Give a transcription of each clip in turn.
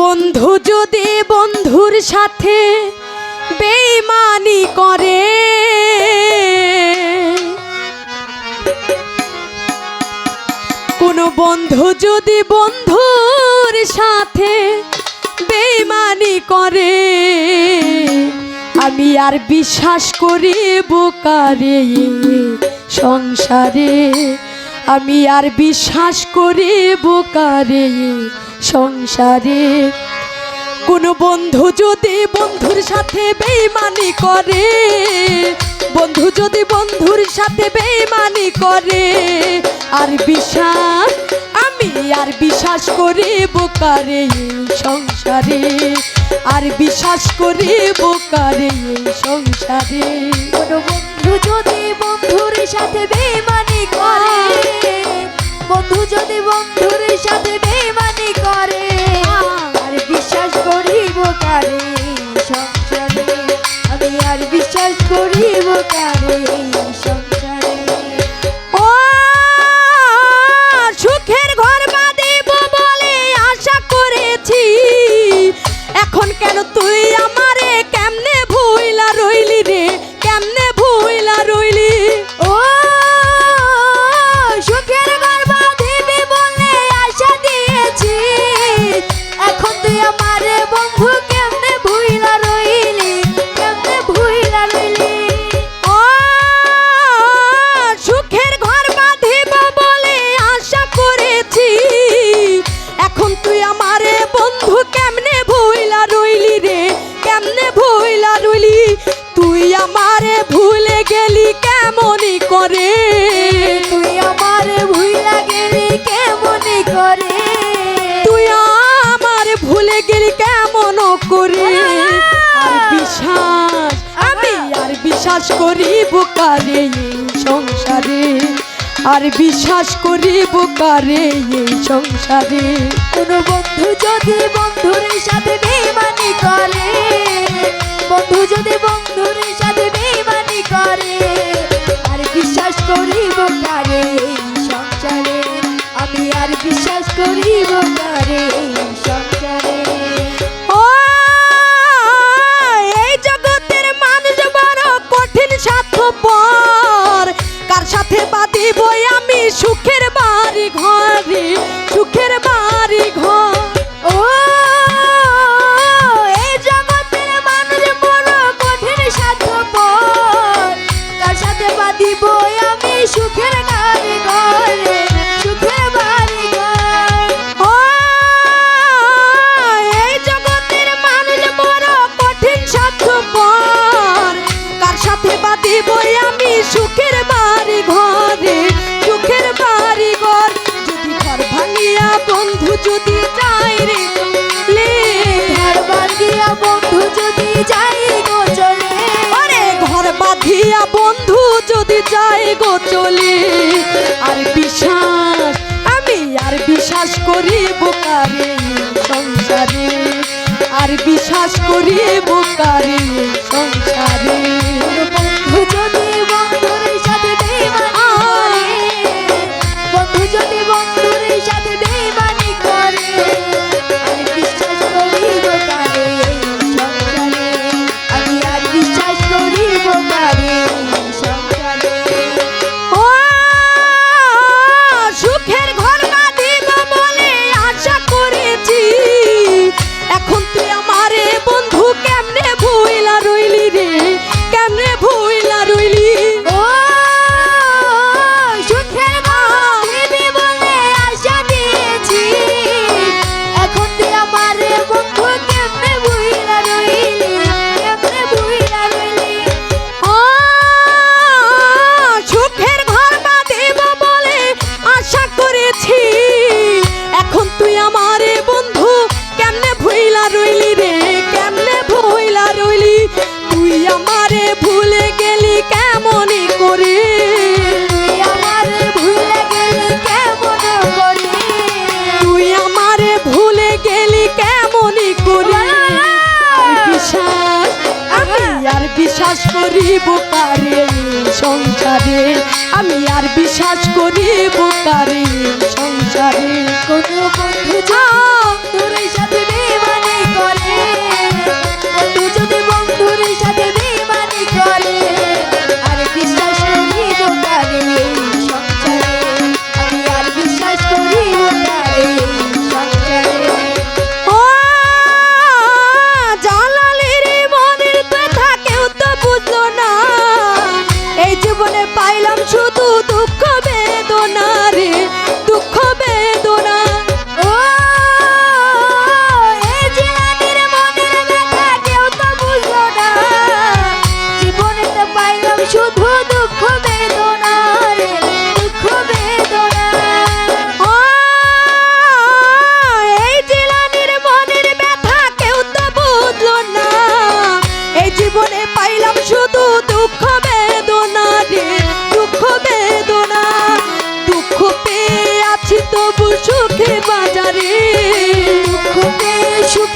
বন্ধু যদি বন্ধুর সাথে বেইমানি করে, কোনো বন্ধু যদি বন্ধুর সাথে বেইমানি করে, আমি আর বিশ্বাস করি বোকারে সংসারে, আমি আর বিশ্বাস করি বোকারে সংসারে। কোনো বন্ধু যদি বন্ধুর সাথে বেইমানি করে, বন্ধু যদি বন্ধুর সাথে বেইমানি করে, আর বিশ্বাস, আমি আর বিশ্বাস করি বোকারে সংসারে। আর বিশ্বাস করি বোকারে সংসারে। কোনো আর বিশ্বাস করিব কারে সুখের ঘর বাঁধিব বলে আশা করেছি। এখন কেন তুই আমারে কেমনে আমারে ভুলে গেলি কেমনই করে? তুই আমার ভুইলা গেলি কেমন করে? তুই আমারে ভুলে গেলি কেমন করে? বিশ্বাস আমি আর বিশ্বাস করি বুকারে এই সংসারে? আর বিশ্বাস করি বুকারে এই সংসারে? কোনো বন্ধু যদি বন্ধুর সাথে বেমানি করে বন্ধু, যদি বন্ধুর সাথে বেমানি করে, আর বিশ্বাস করিব কারে এই সংসারে? আমি আর বিশ্বাস করিব কারে এই সংসারে? চলে আর বিশ্বাস আমি আর বিশ্বাস করি বোকারে সংসারে? আর বিশ্বাস করি বোকারে সংসারে? করিব কারে সংসারে? আমি আর বিশ্বাস করিব কারে সংসারে? কোনো বন্ধু বন্ধুর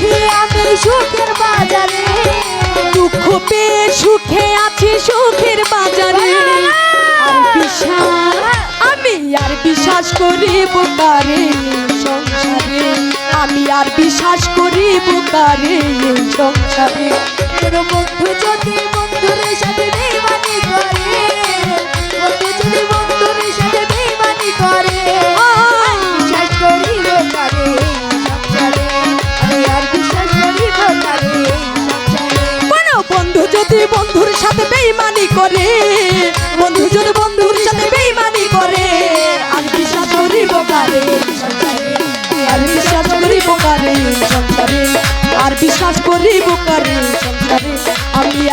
দেখি আমি সুখের বাজারে। দুঃখ পেয়ে সুখে আছি সুখের বাজারে। আমি আর বিশ্বাস করিব কারে সংসারে? আমি আর বিশ্বাস করি কারে সংসারে? বন্ধু যদি